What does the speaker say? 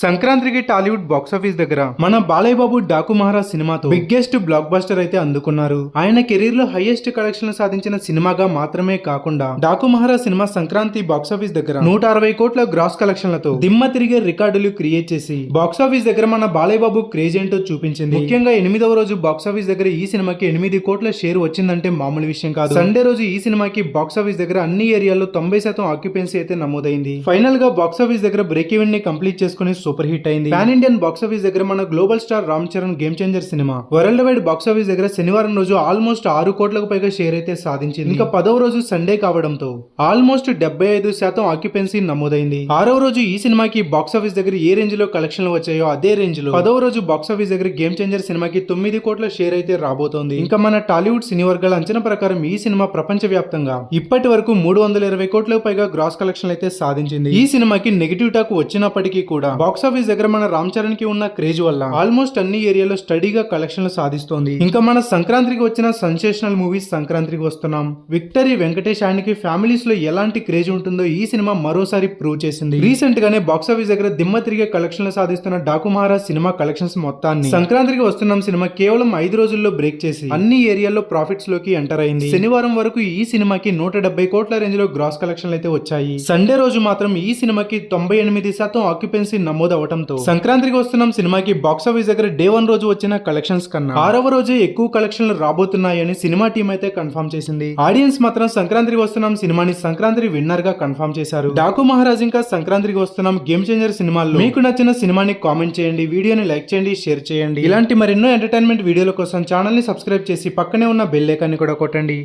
సంక్రాంతికి టాలీవుడ్ బాక్సాఫీస్ దగ్గర మన బాలయ్య బాబు డాకు మహారాజ్ సినిమాతో బిగ్గెస్ట్ బ్లాక్ బస్టర్ అయితే అందుకున్నారు. ఆయన కెరీర్లో హైయెస్ట్ కలెక్షన్ సాధించిన సినిమాగా మాత్రమే కాకుండా Daaku Maharaaj cinema Sankranti box office దగ్గర నూట అరవై కోట్ల గ్రాస్ కలెక్షన్లతో దిమ్మ తిరిగే రికార్డులు క్రియేట్ చేసి బాక్సాఫీస్ దగ్గర మన బాలయ్య బాబు క్రేజ్ ఏంటో చూపించింది. ముఖ్యంగా ఎనిమిదవ రోజు బాక్సాఫీస్ దగ్గర ఈ సినిమాకి ఎనిమిది కోట్ల షేర్ వచ్చిందంటే మామూలు విషయం కాదు. సండే రోజు ఈ సినిమాకి బాక్సాఫీస్ దగ్గర అన్ని ఏరియాల్లో తొంభై శాతం ఆక్యుపెన్సీ అయితే నమోదైంది. ఫైనల్గా బాక్సాఫీస్ దగ్గర బ్రేక్ ఈవెన్ని కంప్లీట్ చేసుకుని సూపర్ హిట్ అయింది. పాన్ ఇండియన్ బాక్సాఫీస్ దగ్గర మన global star Ram Charan game changer cinema. World wide box office దగ్గర శనివారం రోజు ఆల్మోస్ట్ ఆరు కోట్లకు పైగా షేర్ అయితే సాధించింది. ఇంకా పదవ రోజు సండే కావడంతో ఆల్మోస్ట్ డెబ్బై ఐదు శాతం ఆక్యుపెన్సీ నమోదైంది. ఆరవ రోజు ఈ సినిమాకి బాక్సాఫీస్ దగ్గర ఏ రేంజ్లో కలెక్షన్లు వచ్చాయో అదే రేంజ్లో పదవ రోజు బాక్సాఫీస్ దగ్గర గేమ్ చేంజర్ సినిమాకి తొమ్మిది కోట్ల షేర్ అయితే రాబోతోంది. ఇంకా మన టాలీవుడ్ సినీ వర్గాల అంచనా ప్రకారం ఈ సినిమా ప్రపంచ వ్యాప్తంగా ఇప్పటి వరకు మూడు వందల ఇరవై కోట్లకు పైగా గ్రాస్ కలెక్షన్ అయితే సాధించింది. ఈ సినిమాకి నెగిటివ్ టాక్ వచ్చినప్పటికీ కూడా బాక్స్ బాక్సాఫీస్ దగ్గర మన రామ్ చరణ్కి ఉన్న క్రేజ్ వల్ల ఆల్మోస్ట్ అన్ని ఏరియాలో స్టడీగా కలెక్షన్లు సాధిస్తోంది. ఇంకా మన సంక్రాంతికి వచ్చిన సెన్సేషనల్ మూవీస్ సంక్రాంతికి వస్తున్నాం. విక్టరీ వెంకటేష్ ఆయనకి ఫ్యామిలీస్లో ఎలాంటి క్రేజ్ ఉంటుందో ఈ సినిమా మరోసారి ప్రూవ్ చేసింది. రీసెంట్ గానే బాక్సాఫీస్ దగ్గర దిమ్మ తిరిగే కలెక్షన్లు సాధిస్తున్న డాకు మహారాజ్ సినిమా కలెక్షన్స్ మొత్తాన్ని సంక్రాంతికి వస్తున్నాం సినిమా కేవలం ఐదు రోజుల్లో బ్రేక్ చేసి అన్ని ఏరియాల్లో ప్రాఫిట్స్లోకి ఎంటర్ అయింది. శనివారం వరకు ఈ సినిమాకి నూట డెబ్బై కోట్ల రేంజ్లో గ్రాస్ కలెక్షన్లు అయితే వచ్చాయి. సండే రోజు మాత్రం ఈ సినిమాకి తొంభై ఎనిమిది శాతం ఆక్యుపెన్సీ నమోదవడంతో సంక్రాంతికి వస్తున్నాం సినిమాకి బాక్సాఫీస్ దగ్గర డే వన్ రోజు వచ్చిన కలెక్షన్స్ కన్నా ఆరవ రోజే ఎక్కువ కలెక్షన్లు రాబోతున్నాయని సినిమా టీం అయితే కన్ఫర్మ్ చేసింది. ఆడియన్స్ మాత్రం సంక్రాంతికి వస్తున్నాం సినిమాని సంక్రాంతి విన్నర్గా కన్ఫర్మ్ చేశారు. డాకు మహారాజ్ ఇంకా సంక్రాంతికి వస్తున్నాం గేమ్ చేంజర్ సినిమాల్లో. మీకు నచ్చిన సినిమాని కామెంట్ చేయండి వీడియోని లైక్ చేయండి షేర్ చేయండి. ఇలాంటి మరెన్నో ఎంటర్టైన్మెంట్ వీడియోల కోసం ఛానల్ని సబ్స్క్రైబ్ చేసి పక్కనే ఉన్న బెల్ ఐకాన్ని కూడా కొట్టండి.